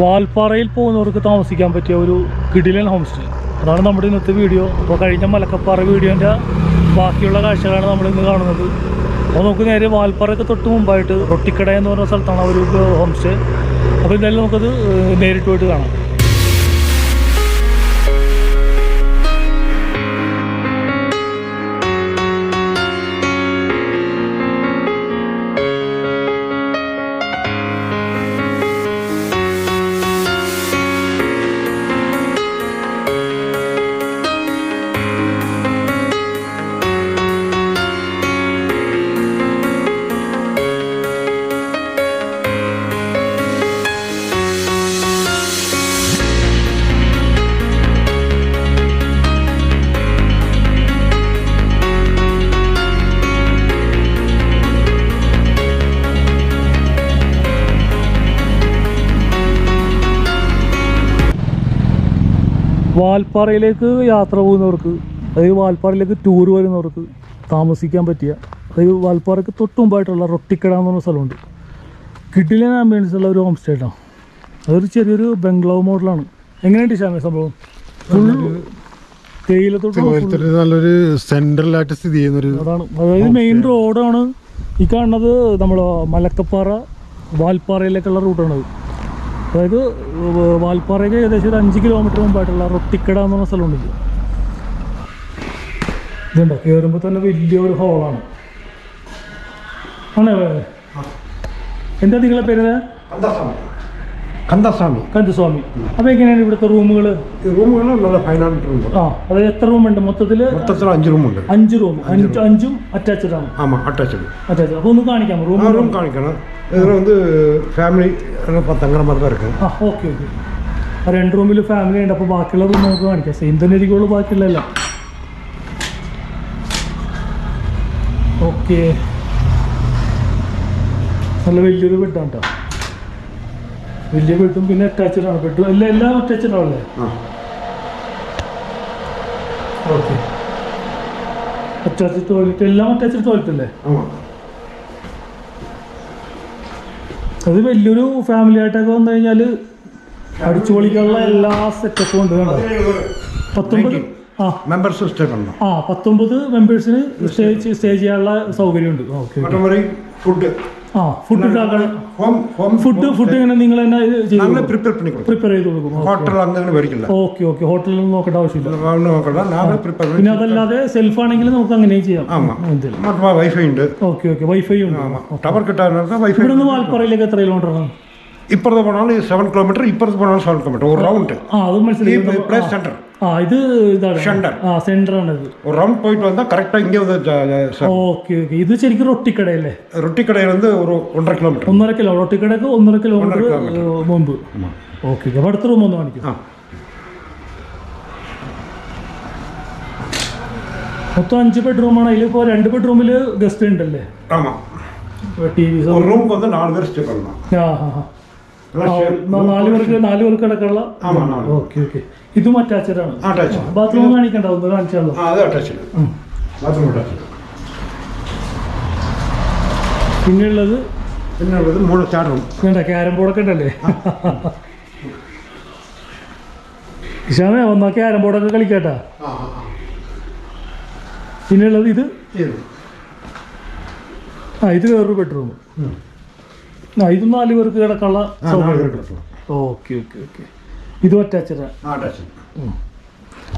വാൽപ്പാറയിൽ പോകുന്നവർക്ക് താമസിക്കാൻ പറ്റിയ ഒരു കിടിലൻ ഹോം സ്റ്റേ അതാണ് നമ്മുടെ ഇന്നത്തെ വീഡിയോ അപ്പോൾ കഴിഞ്ഞ മലക്കപ്പാറ വീഡിയോന്റെ ബാക്കിയുള്ള കാഴ്ചകളാണ് നമ്മൾ ഇന്ന് കാണുന്നത്. അപ്പോൾ നമുക്ക് നേരെ വാൽപ്പാറയ്ക്ക് തൊട്ട് മുമ്പായിട്ട് റൊട്ടിക്കട എന്ന് പറഞ്ഞ സ്ഥലത്താണ് ഒരു ഹോം സ്റ്റേ അപ്പോൾ എന്തായാലും നമുക്കത് നേരിട്ട് പോയിട്ട് കാണാം. വാൽപ്പാറയിലേക്ക് യാത്ര പോകുന്നവർക്ക് അതായത് വാൽപ്പാറയിലേക്ക് ടൂർ വരുന്നവർക്ക് താമസിക്കാൻ പറ്റിയ അതായത് വാൽപ്പാറയ്ക്ക് തൊട്ട് മുമ്പായിട്ടുള്ള റൊട്ടിക്കട എന്ന് പറഞ്ഞ സ്ഥലമുണ്ട്. കിഡിലൻ ആംബിയൻസ് ഉള്ള ഒരു ഹോം സ്റ്റേ ആണ് അതൊരു ചെറിയൊരു ബംഗ്ലാവ് മോഡലാണ്. എങ്ങനെയുണ്ട് ശ്യാമ സംഭവം? ഫുൾ തേയിലത്തോട്ട് നല്ലൊരു സെൻട്രലായിട്ട് സ്ഥിതി ചെയ്യുന്നൊരു അതാണ്. അതായത് മെയിൻ റോഡാണ് ഈ കാണുന്നത് നമ്മൾ മലക്കപ്പാറ വാൽപ്പാറയിലേക്കുള്ള റൂട്ടാണത് അതായത് വാൽപ്പാറയ്ക്ക് ഏകദേശം ഒരു അഞ്ച് കിലോമീറ്റർ മുമ്പായിട്ടുള്ള റൊട്ടിക്കട എന്ന് പറഞ്ഞ സ്ഥലമുണ്ട് ഇത്. ഇതുണ്ടോ? കയറുമ്പോൾ തന്നെ വലിയൊരു ഹോളാണ് ആണോ. എന്താ നിങ്ങളെ പേര്? കന്ദസ്വാമി. കന്ദസ്വാമി. അപ്പൊ എങ്ങനെയാണ് ഇവിടുത്തെ റൂമുകൾ റൂമുകൾ നല്ല ഫൈനാൻഷ്യൽ ആ അത് എത്ര റൂമുണ്ട്? മൊത്തത്തിൽ മൊത്തത്തിൽ അഞ്ച് റൂമുണ്ട്. അഞ്ച് റൂം. അഞ്ച് അഞ്ചും അറ്റാച്ച്ഡ് ആണ്. ആമാ അറ്റാച്ച്ഡ് അറ്റാച്ച്ഡ് അപ്പൊ ഒന്ന് കാണിക്കാം. റൂം റൂം കാണിക്കണം. ഇതിൽ വന്ന് ഫാമിലി പത്തങ്ങനെ മാത്രം ഇറക്കും ആ ഓക്കെ ഓക്കെ. രണ്ട് റൂമിൽ ഫാമിലി ഉണ്ട്. അപ്പൊ ബാക്കിയുള്ള റൂം നമുക്ക് കാണിക്കാം. സെയിം തന്നെ ഇരിക്കുള്ളൂ ബാക്കിയുള്ള ഓക്കെ. നല്ല വലിയൊരു ബെഡാണ് കേട്ടോ വലിയ ബെഡും പിന്നെ അറ്റാച്ച്ഡ് ആണ്. ബെഡും എല്ലാം എല്ലാം അറ്റാച്ച്ഡ് ആണല്ലേ? ഓക്കെ അറ്റാച്ച്ഡ് ടോയ്ലറ്റ് എല്ലാം അറ്റാച്ച്ഡ് ടോയ്ലറ്റ് അല്ലേ? അത് വലിയൊരു ഫാമിലി ആയിട്ടൊക്കെ വന്നു കഴിഞ്ഞാൽ അടിച്ചു പൊളിക്കാനുള്ള എല്ലാ സെറ്റപ്പും ഉണ്ട് കണ്ടോ? പത്തൊമ്പത് ആ. ആ പത്തൊമ്പത് മെമ്പേഴ്സിന് സ്റ്റേ സ്റ്റേ ചെയ്യാനുള്ള സൗകര്യമുണ്ട്. ഓക്കെ ഫുഡ് ആ food home home food food നിങ്ങൾ പ്രിപ്പയർ പ്രിപ്പയർ ഹോട്ടലിൽ നോക്കേണ്ട ആവശ്യമില്ല. നോക്കണ്ട. പ്രിപ്പയർ സെൽഫ് ആണെങ്കിൽ നമുക്ക് അങ്ങനെ ചെയ്യാം. വൈഫൈ ഉണ്ട്. വൈഫൈ ഉണ്ട്. വൈഫൈ ഇപ്പുറത്ത് പോകണമെങ്കിൽ സെവൻ കിലോമീറ്റർ ഇപ്പുറത്ത് പോകണമെങ്കിൽ സെവൻ കിലോമീറ്റർ ഒരു റൗണ്ട് ആ മനസ്സിലായി. പ്ലേസ് സെന്റർ ആ ഇത് ഇതാണ് Center. ആ സെന്റർ ആണ് ഇത് ஒரு ரவுண்ட் போயிட்டு வந்தால் கரெக்டாக இங்கே வந்து ஜ- ஜ- ச- ഓക്കെ ഓക്കെ ഇത് ശരിക്കും റൊട്ടിക്കടയല്ലേ ரொட்டி கடையிலேருந்து ஒரு ஒன்றரை கிலோமீட்டர் ഒന്നര കിലോ റൊട്ടിക്കടക്ക് ഒന്നര കിലോമീറ്റർ ഒന്നര kilometer. ഏഹ്, മുമ്പ് ഓക്കെ ഓക്കെ അപ്പോൾ അടുത്ത റൂം ഒന്ന് കാണിക്കും ആ മൊത്തം അഞ്ച് ബെഡ്റൂമാണ് അതിൽ ഇപ്പോൾ രണ്ട് ബെഡ്റൂമിൽ ഗസ്റ്റ് ഉണ്ടല്ലേ ஆமாம் ടി വി ஒரு ரூமுக்கு வந்து நாலு பேர் ஸ்டே பண்ணலாம் ആ ആ ആ. ആ, നാല് പേർക്ക് നാല് പേർക്ക് കിടക്കാനുള്ള ആമാ, നാല്. ഓക്കെ ഓക്കെ ഇതും അറ്റാച്ച്ഡ് ആണ്. ബാത്റൂം കാണിക്കണ്ട ഒന്ന് കാണിച്ചാലോ? പിന്നെയുള്ളത്? പിന്നെ ഉള്ളത് മൂന്ന് തേർഡ് റൂം വേണ്ട ക്യാരം ബോർഡൊക്കെ ഉണ്ടല്ലേ? ഇഷാമേ വന്നാ ക്യാരം ബോർഡൊക്കെ കളിക്കാട്ടാ. പിന്നെയുള്ളത് ഇത്? ആ ഇത് വേറൊരു ബെഡ്റൂം ആ ഇത് നാല് പേർക്ക് കിടക്കാനുള്ള ഓക്കെ ഓക്കെ ഓക്കെ. ഇതും അറ്റാച്ചഡ് അറ്റാച്ച്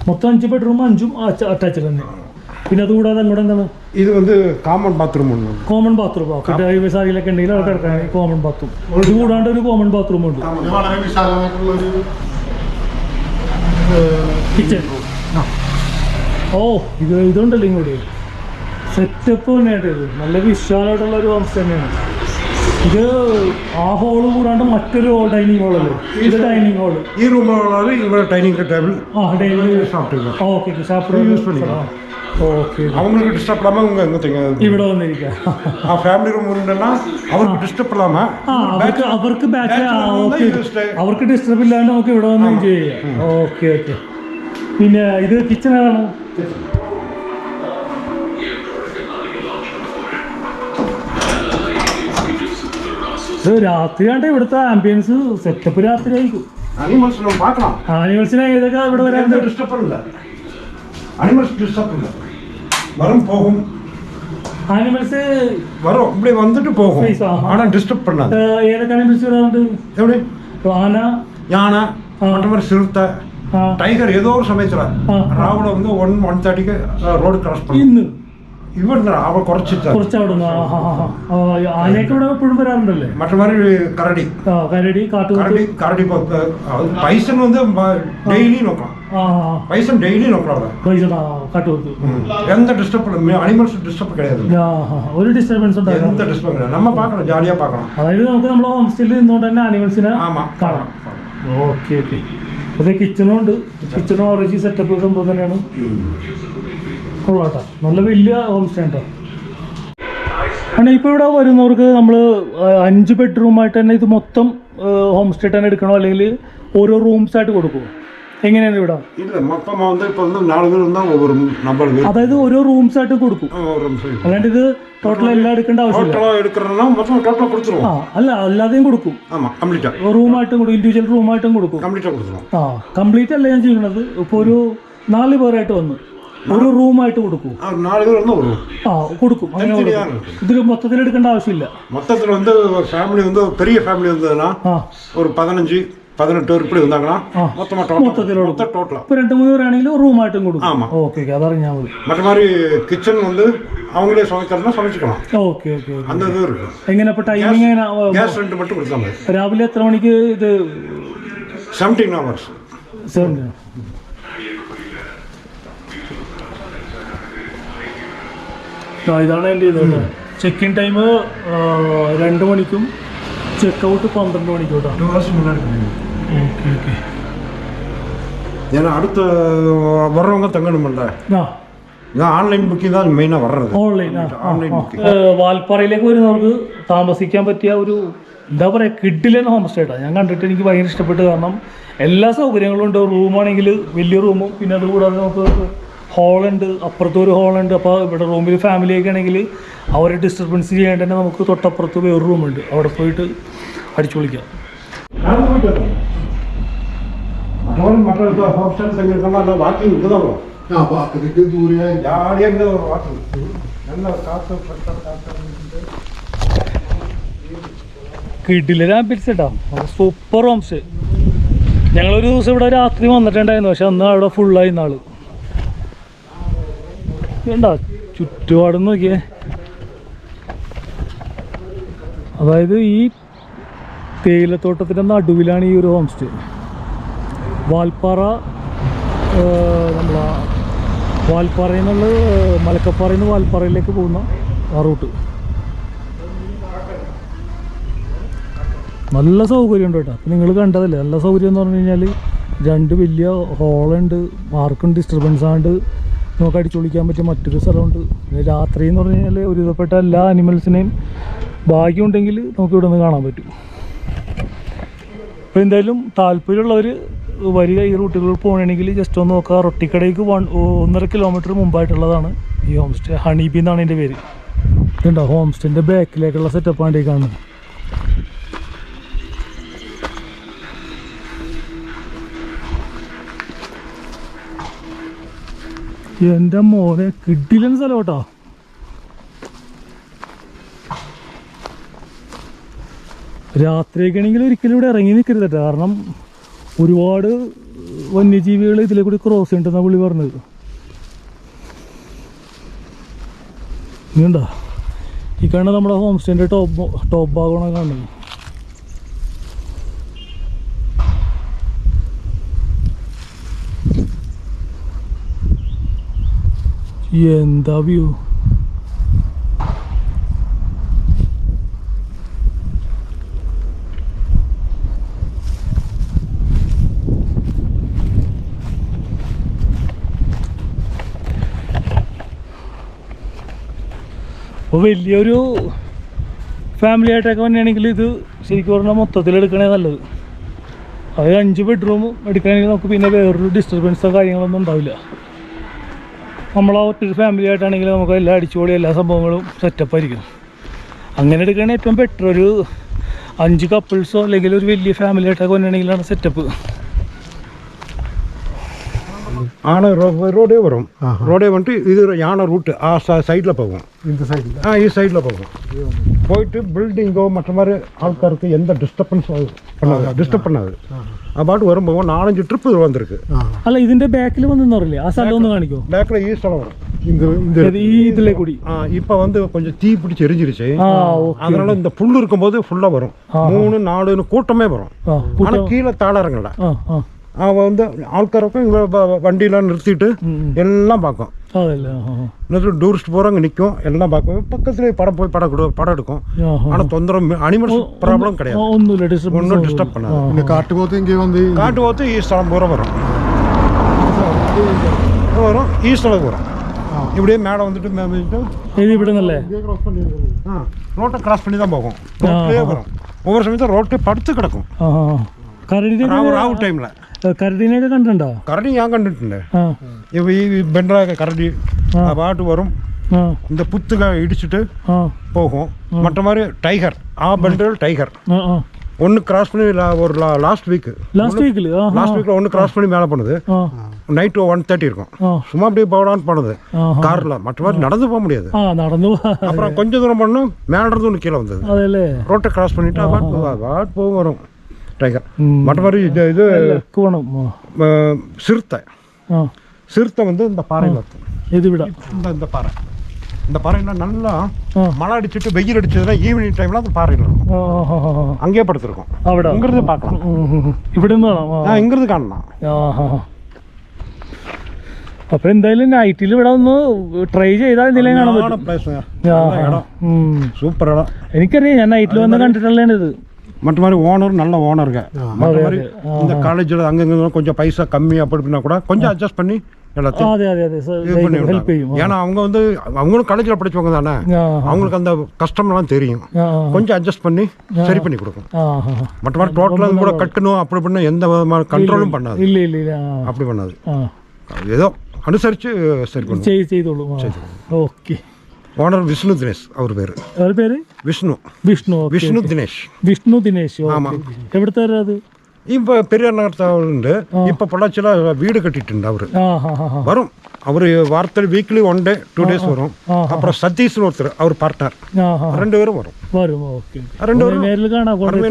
മൊത്തം അഞ്ച് ബെഡ്റൂം അഞ്ചും അറ്റാച്ച്ഡ് തന്നെ. പിന്നെ അതുകൂടാതെ അങ്ങോട്ട് എന്താണ്? ഇത് വന്ന് കോമൺ ബാത്റൂം ഉണ്ട് കോമൺ ബാത്റൂം ഓക്കെ ഡ്രൈവേഴ്സ് ആരെങ്കിലൊക്കെ ഉണ്ടെങ്കിൽ അവിടെ കിടക്കാൻ കോമൺ ബാത്റൂം ഇത് കൂടാണ്ട് ഒരു കോമൺ ബാത്റൂം ഉണ്ട് കിച്ചൺ ഓ ഇത് ഇതുണ്ടല്ലോ ഇങ്ങോട്ട്. സെറ്റപ്പ് തന്നെയായിട്ട് നല്ല വിശാലമായിട്ടുള്ള ഒരു ഹോം തന്നെയാണ്. ഇത് ആ ഹോള് കൂടാണ്ട് മറ്റൊരു ഡൈനിങ് ഹോളല്ലേ ഇത് ഡൈനിങ് ഹോള് ഈ റൂമുള്ളത് ഇവിടെ ഡൈനിങ് ടേബിൾ ആ ഡൈനിങ് சாப்பிட்டுக்கலாம் ഓക്കെ ഓക്കെ ഷാപ്പ് യൂസ് பண்ணிக்கலாம் ഓക്കെ அவங்களுக்கு டிஸ்டர்ப் இல்லாமல் அவங்க எங்கே தங்க ഇവിടെ വന്നിരിക്കാം ആ ഫാമിലി റൂം ഉണ്ടെന്നാ അവർക്ക് ഡിസ്റ്റർബ് ഇല്ലാമ ആ അവർക്ക് അവർക്ക് ബാക്ക് Bachelor room ഓക്കെ ഇത് stay. അവർക്ക് ഡിസ്റ്റർബ് ഇല്ലാണ്ട് നമുക്ക് ഇവിടെ വന്ന് എൻജോയ് ചെയ്യാം ഓക്കെ ഓക്കെ പിന്നെ ഇത് കിച്ചൺ ഏതാണ് ഇത് രാത്രിയാണ്ട് ഇവിടുത്തെ ആംബിയൻസ് സെറ്റപ്പ് രാത്രി ആയിരിക്കും அனிமல்ஸ் நம்ம பார்க்கலாம் ആനിമൽസിനെ ഏതൊക്കെ ഇവിടെ எந்த വരാറുണ്ട് டிஸ்டர்பும் இல்லை அனிமல்ஸ் டிஸ்டர்ப் இல்லை வரும் போகும் ആനിമൽസ് வரும் இப்படி வந்துட்டு போகும் Face, ஆஹா. ஆனால் டிஸ்டர்ப் பண்ணாது ഏതൊക്കെ ആനിമൽസ് വരാറുണ്ട് எப்படி ആന யானை ஆ. மற்ற மாதிரி சிறுத்தை ആ, டைகர் ஏதோ ஒரு சமயத்தில் ஆ. ராவண வந்து ஒன் ஒன் தேர்ட்டிக்கு ரோடு கிராஸ் பண்ணி ഇന്ന് இவர் அவ കുറച്ചിട്ടാ കുറച്ച് അവിടെ നിന്ന് ആനയൊക്കെ ഇവിടെ എപ്പോഴും വരാറുണ്ടല്ലേ மற்ற மாதிரி கரடி ആ, കരടി കാട്ടുപോത്ത് கரடி கரடி பைசன் வந்து டெய்லி நோக்கலாம் ആ ആ, பைசன் டெய்லி நோக்கலாம் പൈസ ആ, കാട്ടുപോത്ത് எந்த டிஸ்டர்ப் அனிமல்ஸ் டிஸ்டர்ப் கிடையாது ആ, ആ, ഒരു ഡിസ്റ്റർബൻസ് ഉണ്ടായിരുന്നു எந்த டிஸ்டர்ப் கிடையாது நம்ம பார்க்கலாம் ஜாலியாக பார்க்கலாம் അതായത് നമുക്ക് നമ്മളെ ഹോം സ്റ്റേയിൽ നിന്നുകൊണ്ട് തന്നെ ആനിമൽസിനെ ஆமாம் കാണാം ഓക്കെ ഓക്കെ അതെ കിച്ചണും ഉണ്ട് കിച്ചണും ഓറഞ്ച് സെറ്റപ്പ് സംഭവം തന്നെയാണ് ആണ് നല്ല വലിയ ഹോം സ്റ്റേ അങ്ങനെ ഇപ്പോൾ ഇവിടെ വരുന്നവർക്ക് നമ്മൾ അഞ്ച് ബെഡ്റൂമായിട്ട് തന്നെ ഇത് മൊത്തം ഹോം സ്റ്റേ തന്നെ എടുക്കണോ? അല്ലെങ്കിൽ ഓരോ റൂംസ് ആയിട്ട് കൊടുക്കുമോ എങ്ങനെയാണ് ഇവിടെ? അതായത് ഓരോ റൂംസ് ആയിട്ട് കൊടുക്കും. അല്ലാണ്ട് ഇത് ടോട്ടൽ എല്ലാം എടുക്കേണ്ട ആവശ്യമില്ല. ആ അല്ല അല്ലാതെയും കൊടുക്കും. റൂമായിട്ടും കൊടുക്കും ഇൻഡിവിജ്വൽ റൂമായിട്ടും കൊടുക്കും. ആ കംപ്ലീറ്റ് അല്ല ഞാൻ ചെയ്യുന്നത്. ഇപ്പൊ ഒരു നാല് പേരായിട്ട് വന്നു. ഒരു റൂമായിട്ട് കൊടുക്കും. ആ കൊടുക്കും. ഇത് മൊത്തത്തിൽ എടുക്കേണ്ട ആവശ്യമില്ല. മൊത്തത്തിൽ വന്ന് ഫാമിലി വന്ന് പെരിയ ഫാമിലി വന്നതാ ഒരു പതിനഞ്ച് രാവിലെ എത്ര മണിക്ക് ഇത് സെവന്റീൻ അവേഴ്സ് ഇതാണ് എൻ്റെ ഇത് കേട്ടോ ചെക്ക് ഇൻ ടൈം രണ്ട് മണിക്കും ചെക്ക് ഔട്ട് പന്ത്രണ്ട് മണിക്കും കേട്ടോ டூ ஹவர்ஸ் முன்னாடி பண்ணிடுவோம். ഓക്കെ ഓക്കെ ஏன்னா அடுத்த வர்றவங்க தங்கணுமில்ல ആ இதான் ஆன்லைன் புக்கிங் தான் மெயினாக வர்றது ഓൺലൈൻ ആ ഓൺലൈൻ ബുക്കിംഗ് വാൽപ്പാറയിലേക്ക് വരുന്നവർക്ക് താമസിക്കാൻ പറ്റിയ ഒരു എന്താ പറയുക കിഡിലൻ ഹോം സ്റ്റേ ഞാൻ കണ്ടിട്ട് എനിക്ക് ഭയങ്കര ഇഷ്ടപ്പെട്ടു കാരണം എല്ലാ സൗകര്യങ്ങളും ഉണ്ട് റൂമാണെങ്കിൽ വലിയ റൂമും പിന്നെ അതുകൂടാതെ നമുക്ക് ഹോളുണ്ട് അപ്പുറത്തൊരു ഹോളുണ്ട്. അപ്പോൾ ഇവിടെ റൂമിൽ ഫാമിലിയൊക്കെ ആണെങ്കിൽ അവരെ ഡിസ്റ്റർബൻസ് ചെയ്യാണ്ട് തന്നെ നമുക്ക് തൊട്ടപ്പുറത്ത് വേറെ റൂമുണ്ട് അവിടെ പോയിട്ട് അടിച്ചു വിളിക്കാം സൂപ്പർ ഹോംസ് ഞങ്ങളൊരു ദിവസം ഇവിടെ രാത്രി വന്നിട്ടുണ്ടായിരുന്നു. പക്ഷെ അന്ന് അവിടെ ഫുള്ളായി നാൾ. ഇതുണ്ടോ ചുറ്റുപാടും നോക്കിയേ. അതായത് ഈ തേയിലത്തോട്ടത്തിന്റെ നടുവിലാണ് ഈ ഒരു ഹോം സ്റ്റേ വാൽപ്പാറ നമ്മളെ വാൽപ്പാറയിൽ നിന്നുള്ള മലക്കപ്പാറയിൽ നിന്ന് വാൽപ്പാറയിലേക്ക് പോകുന്ന ആ റൂട്ട്. നല്ല സൗകര്യം ഉണ്ട് കേട്ടോ. അപ്പം നിങ്ങൾ കണ്ടതല്ലേ നല്ല സൗകര്യം എന്ന് പറഞ്ഞു കഴിഞ്ഞാൽ രണ്ട് വലിയ ഹോളുണ്ട് മാർക്കും ഡിസ്റ്റർബൻസ് ആണ്ട് നമുക്ക് അടിച്ചു വിളിക്കാൻ പറ്റിയ മറ്റൊരു സ്ഥലമുണ്ട്. രാത്രി എന്ന് പറഞ്ഞു കഴിഞ്ഞാൽ ഒരുവിധപ്പെട്ട എല്ലാ അനിമൽസിനെയും ഭാഗ്യമുണ്ടെങ്കിൽ നമുക്ക് ഇവിടെ നിന്ന് കാണാൻ പറ്റും. അപ്പോൾ എന്തായാലും താല്പര്യമുള്ളവർ വരിക ഈ റൂട്ടുകൾ പോകണമെങ്കിൽ ജസ്റ്റ് ഒന്ന് നോക്കുക. റൊട്ടിക്കടയ്ക്ക് വൺ ഒന്നര കിലോമീറ്റർ മുമ്പായിട്ടുള്ളതാണ് ഈ ഹോം സ്റ്റേ ഹണീബി എന്നാണ് എന്റെ പേര്. ഇതുണ്ടോ? ഹോം സ്റ്റേന്റെ ബാക്കിലേക്കുള്ള സെറ്റപ്പാണ് ഈ കാണുന്നത്. എന്റെ മോനെ കിട്ടില്ല സ്ഥലം കേട്ടോ. രാത്രിയൊക്കെയാണെങ്കിൽ ഒരിക്കലും ഇവിടെ ഇറങ്ങി നിൽക്കരുത് കേട്ടോ. കാരണം ഒരുപാട് വന്യജീവികൾ ഇതിലെ കൂടി ക്രോസ് ചെയ്യുന്നുണ്ടെന്നാണ് പുള്ളി പറഞ്ഞത്. ഇനിയുണ്ടോ ഈ കാണുന്ന നമ്മുടെ ഹോം സ്റ്റേന്റെ ടോപ്പ് ടോപ്പ് ഭാഗമാണ് കാണുന്നത്? എന്താ അപ്പോൾ വലിയൊരു ഫാമിലി ആയിട്ടൊക്കെ വന്നെയാണെങ്കിൽ ഇത് ശരിക്കും പറഞ്ഞാൽ മൊത്തത്തിൽ എടുക്കണേ നല്ലത്. അത് അഞ്ച് ബെഡ്റൂം എടുക്കണമെങ്കിൽ നമുക്ക് പിന്നെ വേറൊരു ഡിസ്റ്റർബൻസോ കാര്യങ്ങളൊന്നും ഉണ്ടാവില്ല. നമ്മളാ ഒറ്റ ഫാമിലി ആയിട്ടാണെങ്കിൽ നമുക്ക് എല്ലാ അടിച്ചുപൊളി എല്ലാ സംഭവങ്ങളും സെറ്റപ്പ് ആയിരിക്കും. അങ്ങനെ എടുക്കുകയാണെങ്കിൽ ഏറ്റവും ബെറ്റർ ഒരു അഞ്ച് കപ്പിൾസോ അല്ലെങ്കിൽ ഒരു വലിയ ഫാമിലി ആയിട്ടൊക്കെ വന്നിട്ടുണ്ടെങ്കിലാണ് സെറ്റപ്പ് ஆனை ரோடே வரும். ரோடே வந்துட்டு இது யானை ரூட்டு ஆ சைடில் போகும். இந்த சைடு ஆ இது சைடில் போகும். போயிட்டு பில்டிங்கோ மற்ற மாதிரி ஆட்காருக்கு எந்த டிஸ்டர்பன்ஸ் பண்ணாது. டிஸ்டர்ப் பண்ணாது. അപ്പാട്ട് വരുമ്പോൾ നാലഞ്ച് ട്രിപ്പ് വന്നിരിക്ക് അല്ല ഇതിന്റെ ബാക്കിൽ വന്നു പറയില്ലേ ആ സ്ഥലം ഒന്ന് കാണിക്കോ? ബാക്കിൽ ഈ സ്ഥലം വരും. கூடி இப்ப வந்து கொஞ்சம் தீ பிடிச்சி எரிஞ்சிருச்சு அதனால இந்த புல் இருக்கும் போது ஃபுல்லா வரும் மூணு நாலுன்னு கூட்டமே வரும் ஆனா கீழே தாளரங்களா அவன் வந்து ஆள்காரக்கும் இங்கே வண்டியெலாம் நிறுத்திட்டு எல்லாம் பார்க்கும். நிறுத்திட்டு டூரிஸ்ட் போகிறவங்க நிற்கும் எல்லாம் பார்க்கும். பக்கத்துலேயே படம் போய் படம் கொடு படம் எடுக்கும். ஆனால் தொந்தரவு அனிமல்ஸ் ப்ராப்ளம் கிடையாது. ஒன்றும் டிஸ்டர்ப் பண்ணாது இந்த காட்டு போத்து இங்கே வந்து காட்டு போத்து ஈஸ்டலம் பூரா வரும். வரும். ஈஸ்டலம் வரும் இப்படியே மேலே வந்துட்டு மேமிட்டு எழுதி விடுங்கல்ல. ரோட்டை கிராஸ் பண்ணி தான் போகும். ரோட்லேயே வரும். ஒவ்வொரு சமயத்தில் ரோட்டே படுத்து கிடக்கும். ആ ആ. കരടിനെ ராவு ராவு டைமில் കരടിനെയൊക്കെ കണ്ടിട്ടുണ്ടോ கரடி ഞാൻ കണ്ടിട്ടുണ്ട് ആ ഇവ ഈ ബെൻഡറായ കരടി ആ പാട്ട് വരും ആ இந்த புத்துக இடிச்சிட்டு ആ போகும் மற்ற மாதிரி டைகர் ஆ பெண்டல் டைகர் ആ ആ ஒன்று கிராஸ் பண்ணி லா- ஒரு லாஸ்ட் வீக் ലാസ്റ്റ് വീക്കില് ആ லாஸ்ட் வீக்கில் ஒன்று கிராஸ் பண்ணி மேலே பண்ணுது ആ நைட்டு ஒன் தேர்ட்டி இருக்கும் ആ சும்மா அப்படியே போடான்னு பண்ணுது ആ காரில் மற்ற மாதிரி நடந்து போக முடியாது ആ നടന്നു പോവാ. அப்புறம் கொஞ்ச தூரம் பண்ணும் மேலே இருந்து ஒன்று கீழே வந்தது അതെല്ലേ ரோட்டை கிராஸ் பண்ணிட்டு அவாட் அவாட் போகும் வரும் டைகர் ம். மற்ற மாதிரி இது இது ലക്ക് വേണം ആ. அஹ், சிறுத்தை ആ சிறுத்தை வந்து இந்த பாறையில் இருக்கும் ഇത് ഇവിടെ இந்த இந்த பாறை இந்த பாறையில நல்லா ആ மழை அடிச்சுட்டு வெயில் அடிச்சதுன்னா ஈவினிங் டைம்ல அந்த பாறையில் இருக்கும் ആ, ആ, ആ, ആ. அங்கேயே படுத்திருக்கும் അവിടെ இங்கிருந்து பார்க்கலாம் ഉം, ഉം, ഉം. ഇവിടെ നിന്ന് വേണം ആ. ஆ இங்கிருந்து காணலாம் ആ, ആ, ആ. അപ്പൊ എന്തായാലും നൈറ്റിൽ ഇവിടെ ഒന്ന് ട്രൈ ചെയ്താൽ എന്തെങ്കിലും കാണാൻ പറ്റും பிளேஸ் ആ, ആ. இடம் ഉം. சூப்பர் இடம் എനിക്കറിയാം ഞാൻ നൈറ്റിൽ വന്ന് കണ്ടിട്ടുള്ളതാണ് ഇത് மற்ற மாதிரி ஓனர் நல்ல ஓனருங்க மற்ற மாதிரி இந்த காலேஜில் அங்கங்கே கொஞ்சம் பைசா கம்மி அப்படின்னா கூட கொஞ்சம் அட்ஜஸ்ட் பண்ணி எல்லாத்தையும் ஏன்னா அவங்க வந்து அவங்களும் காலேஜில் படிச்சவங்க தானே. அவங்களுக்கு அந்த கஷ்டம்லாம் தெரியும். கொஞ்சம் அட்ஜஸ்ட் பண்ணி சரி பண்ணி கொடுக்கும் மற்ற மாதிரி டோட்டலாக கூட கட்டணும் அப்படி பண்ண எந்த விதமான கண்ட்ரோலும் பண்ணாது. இல்லை இல்லை அப்படி பண்ணாது. ஏதோ அனுசரித்து சரி செய்து ஓகே. ஓனர் விஷ்ணு தினேஷ் அவர் பேர் അവരുടെ പേര് Vishnu Vishnu okay, Vishnu okay. Dinesh Vishnu Dinesh okay. ஆமா. എവിടുത്തെ അത് இப்போ பெரியார் நகரத்தாவுண்டு இப்போ பொள்ளாச்சியில் வீடு கட்டிட்டு அவர் ആ ഹാ ഹാ ഹാ வரும் அவர் வாரத்தில் weekly one day two days வரும் ആ, அப்புறம் சதீஷ்னு ஒருத்தர் அவர் பார்ட்னர் ആ ഹാ ரெண்டு பேரும் வரும் വരും ഓക്കെ ரெண்டு பேரும் നേരിൽ കാണാൻ കൊണ്ട്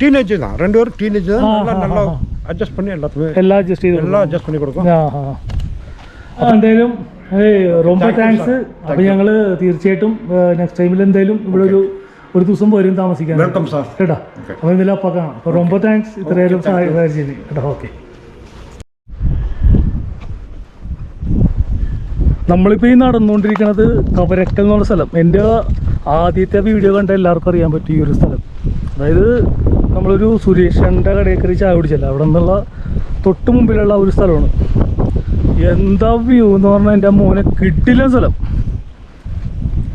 டீனேஜ் தான் ரெண்டு பேரும் டீனேஜ் தான் ஆ, நல்லா ஆ, நல்லா ஆ. அட்ஜஸ்ட் பண்ணி எல்லாத்துமே എല്ലാം അഡ്ജസ്റ്റ് ചെയ്തു எல்லாம் അഡ്ജസ്റ്റ് பண்ணி കൊടുക്കും ആ ഹാ അപ്പോൾ എന്തായാലും റൊമ്പ താങ്ക്സ് അപ്പൊ ഞങ്ങൾ തീർച്ചയായിട്ടും നെക്സ്റ്റ് ടൈമിൽ എന്തായാലും ഇവിടെ ഒരു ഒരു ദിവസം വരും താമസിക്കാൻ. വെൽക്കം കേട്ടോ? അപ്പൊ ഇതിൽ അപ്പൊ കാണാം. അപ്പൊ റൊമ്പ താങ്ക്സ് ഇത്രയും സഹായം കേട്ടോ ഓക്കെ. നമ്മളിപ്പോ ഈ നടന്നുകൊണ്ടിരിക്കുന്നത് കവരക്കൽ എന്നുള്ള സ്ഥലം. എന്റെ ആദ്യത്തെ വീഡിയോ കണ്ട എല്ലാവർക്കും അറിയാൻ പറ്റും ഈ ഒരു സ്ഥലം. അതായത് നമ്മളൊരു സുരേഷന്റെ കടയിൽ ചായ കുടിച്ചല്ല? അവിടെ നിന്നുള്ള തൊട്ട് മുമ്പിലുള്ള ഒരു സ്ഥലമാണ്. എന്താ വ്യൂ എന്ന് പറഞ്ഞാൽ എന്റെ മോനെ കിട്ടില്ല സ്ഥലം.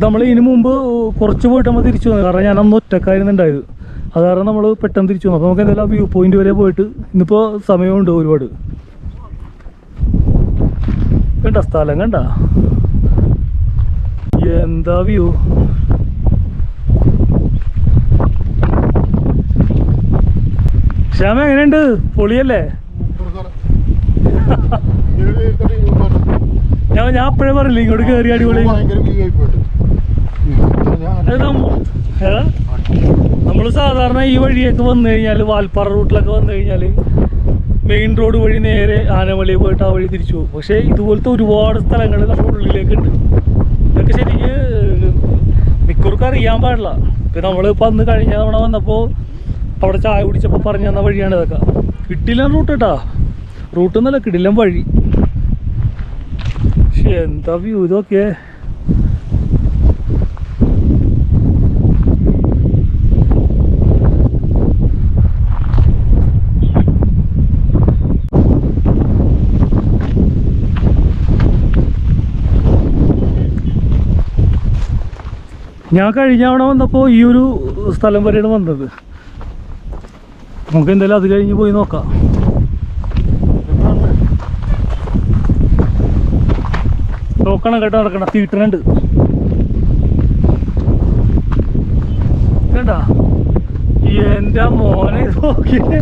നമ്മൾ ഇതിനു മുമ്പ് കുറച്ച് പോയിട്ട് നമ്മൾ തിരിച്ചു വന്നു. കാരണം ഞാൻ അന്ന് ഒറ്റക്കായിരുന്നുണ്ടായത് അത് കാരണം നമ്മൾ പെട്ടെന്ന് തിരിച്ചു വന്നു. അപ്പോൾ നമുക്ക് എന്തായാലും വ്യൂ പോയിന്റ് വരെ പോയിട്ട് ഇന്നിപ്പോൾ സമയമുണ്ട് ഒരുപാട്. കണ്ട സ്ഥലം കണ്ട. എന്താ വ്യൂ ശ്യാമ എങ്ങനെയുണ്ട്? പൊളിയല്ലേ? ഞാൻ ഞാൻ അപ്പോഴേ പറഞ്ഞില്ല ഇങ്ങോട്ട് കയറി അടിപൊളി. നമ്മൾ സാധാരണ ഈ വഴിയൊക്കെ വന്നു കഴിഞ്ഞാൽ വാൽപ്പാറ റൂട്ടിലൊക്കെ വന്നു കഴിഞ്ഞാൽ മെയിൻ റോഡ് വഴി നേരെ ആനവള്ളി പോയിട്ട് ആ വഴി തിരിച്ചു പോകും. പക്ഷേ ഇതുപോലത്തെ ഒരുപാട് സ്ഥലങ്ങൾ നമ്മുടെ ഉള്ളിലേക്ക് ഉണ്ട് ഇതൊക്കെ ശരിക്ക് മിക്കവർക്കും അറിയാൻ പാടില്ല. ഇപ്പം നമ്മൾ ഇപ്പം അന്ന് കഴിഞ്ഞ തവണ വന്നപ്പോൾ അവിടെ ചായ കുടിച്ചപ്പോൾ പറഞ്ഞു തന്ന വഴിയാണ് ഇതൊക്കെ. കിട്ടില്ല റൂട്ട് കേട്ടാ റൂട്ട് എന്നല്ല കിട്ടില്ല വഴി. പക്ഷെ എന്താ വ്യൂ ഇതൊക്കെ? ഞാൻ കഴിഞ്ഞ തവണ വന്നപ്പോൾ ഈ ഒരു സ്ഥലം വരെയാണ് വന്നത്. നമുക്ക് എന്തായാലും അത് കഴിഞ്ഞ് പോയി നോക്കാം. നോക്കണം കേട്ടോ നടക്കണം. തീട്ടനുണ്ട് കേട്ടാ ഈ എന്റെ മോനെ നോക്കിയേ.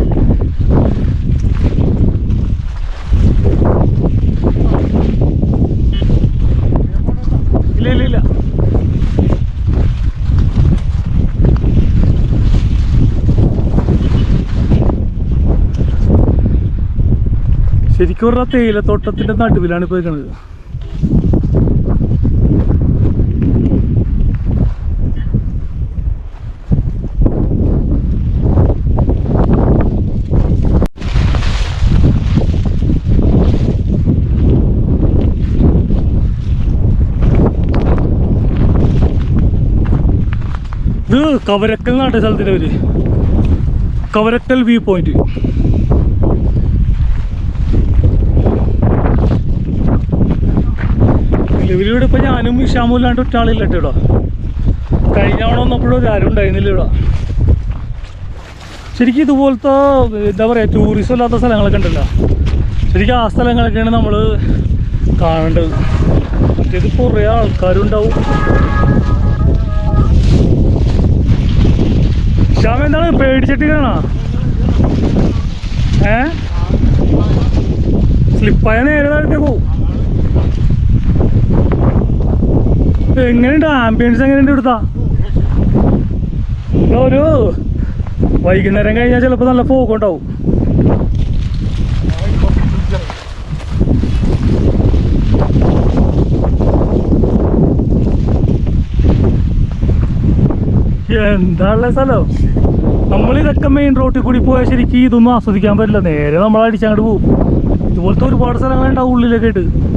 ശരിക്കും പറഞ്ഞാൽ തേയിലത്തോട്ടത്തിന്റെ നടുവിലാണ് ഇപ്പൊ നിൽക്കുന്നത് ഇത് കവരക്കൽ നാട്ടിയ സ്ഥലത്തിന്റെ പേര്. കവരക്കൽ വ്യൂ പോയിന്റ്. നിലവിലിവിടെ ഇപ്പം ഞാനും ഇഷാമും ഇല്ലാണ്ട് ഒറ്റാളില്ല കേട്ടോ കഴിഞ്ഞ തവണ വന്നപ്പോഴും ആരും ഉണ്ടായിരുന്നില്ല ഇവിടെ. ശരിക്കും ഇതുപോലത്തെ എന്താ പറയുക ടൂറിസം ഇല്ലാത്ത സ്ഥലങ്ങളൊക്കെ ഉണ്ടല്ലോ. ശരിക്കും ആ സ്ഥലങ്ങളൊക്കെയാണ് നമ്മൾ കാണേണ്ടത്. മറ്റേത് കുറേ ആൾക്കാരുണ്ടാവും. ശ്യാമ എന്താണ്? പേടിച്ചിട്ട് കാണാ ഏ? സ്ലിപ്പായ നേരെ പോവും. എങ്ങനെയുണ്ട്? ആംബിയൻസ് എങ്ങനെയുണ്ട് ഇവിടുത്തെ? ഇവിടെ ഒരു വൈകുന്നേരം കഴിഞ്ഞാൽ ചിലപ്പോൾ നല്ല പോക്ക് ഉണ്ടാവും. എന്താള്ള സ്ഥലം? നമ്മൾ ഇതൊക്കെ മെയിൻ റോട്ടിൽ കൂടി പോയാൽ ശരിക്കും ഇതൊന്നും ആസ്വദിക്കാൻ പറ്റില്ല. നേരെ നമ്മൾ അടിച്ചങ്ങോട്ട് പോകും. ഇതുപോലത്തെ ഒരുപാട് സ്ഥലങ്ങളുണ്ടാവും ഉള്ളിലൊക്കെ ആയിട്ട്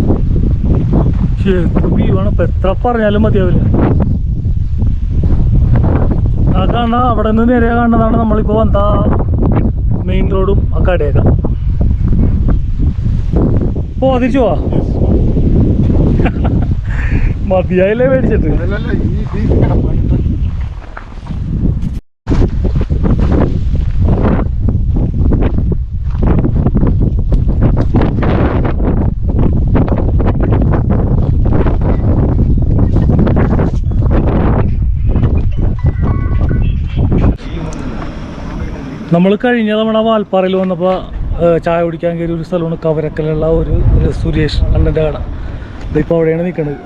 വ്യൂ ആണ് ഇപ്പം എത്ര പറഞ്ഞാലും മതിയാവില്ല. ആ കാണുന്ന അവിടെ നിന്ന് നേരെ കാണുന്നതാണ് നമ്മളിപ്പോൾ വന്ന മെയിൻ റോഡും ആ കടയൊക്കെ. ഓ തിരിച്ചു പോവാ മതിയായില്ലേ മേടിച്ചിട്ട്? നമ്മൾ കഴിഞ്ഞ തവണ വാൽപ്പാറയിൽ വന്നപ്പോൾ ചായ കുടിക്കാൻ കയറി ഒരു സ്ഥലമാണ് കവരക്കലുള്ള ഒരു സുരേഷ് അണ്ണന്റെ കട. ഇതിപ്പോൾ അവിടെയാണ് നിൽക്കുന്നത്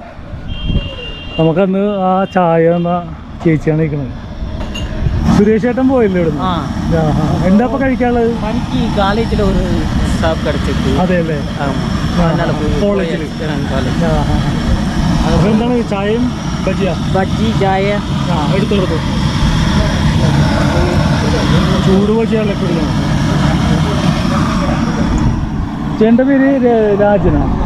നമുക്കന്ന് ആ ചായ എന്ന ചേച്ചിയാണ് നിൽക്കുന്നത് സുരേഷ് ചേട്ടൻ പോയല്ലേ ഇവിടെ എന്താ ഇപ്പൊ കഴിക്കാനുള്ളത്? അതെ അല്ലേ? കോളേജിൽ ചായയും ബജിയ? ബജി ചായ. എടുത്തെടുത്തു ചൂടുപൊക്കെയുള്ള എപ്പോഴും ചേട്ടന്റെ പേര് രാജനാണ്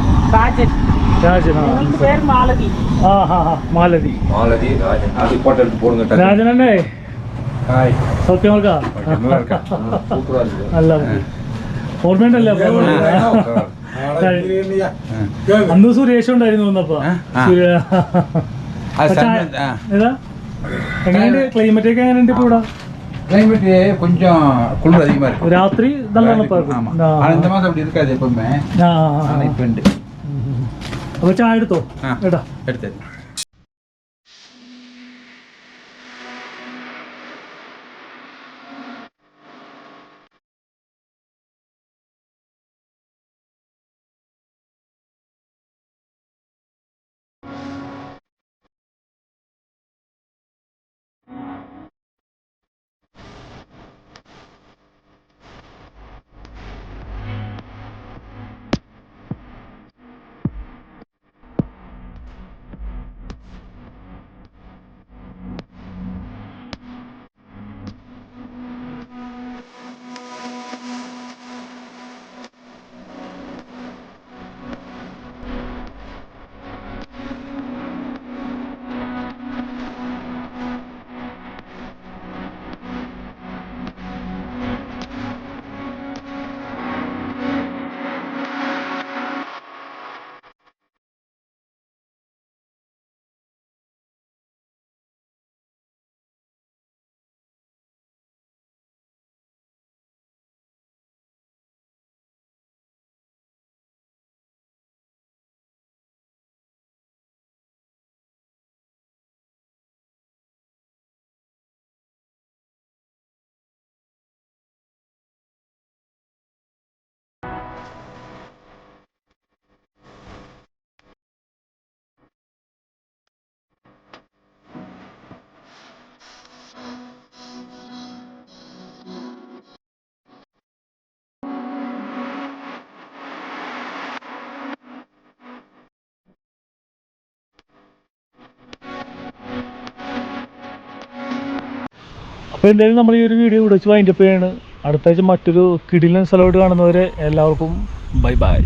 രാജനണ്ണേ സത്യമർക്കാ അല്ല ഓർമ്മയുണ്ടല്ലോ അന്ന് സുരേഷ് ഉണ്ടായിരുന്നു വന്നപ്പോ. എങ്ങനെയുണ്ട്? ക്ലൈമറ്റ് ഒക്കെ എങ്ങനെയുണ്ട് ഇപ്പൊ ഇവിടെ? கிளைமேட் கொஞ்சம் குளிர் அதிகமாக இருக்கும். ராத்திரி நல்லா இருக்கும். ஆமாம் ஆனால் இந்த மாதம் அப்படி இருக்காது எப்பவுமே. இப்போ எடுத்தோம் எடுத்தது അപ്പോൾ എന്തായാലും നമ്മൾ ഈ ഒരു വീഡിയോ ഇവിടെ വെച്ച് വൈൻഡപ്പ് ചെയ്യാണ്. അടുത്ത ആഴ്ച മറ്റൊരു കിടിലൻ സ്ഥലമായിട്ട് കാണുന്നവരെ എല്ലാവർക്കും ബൈ ബൈ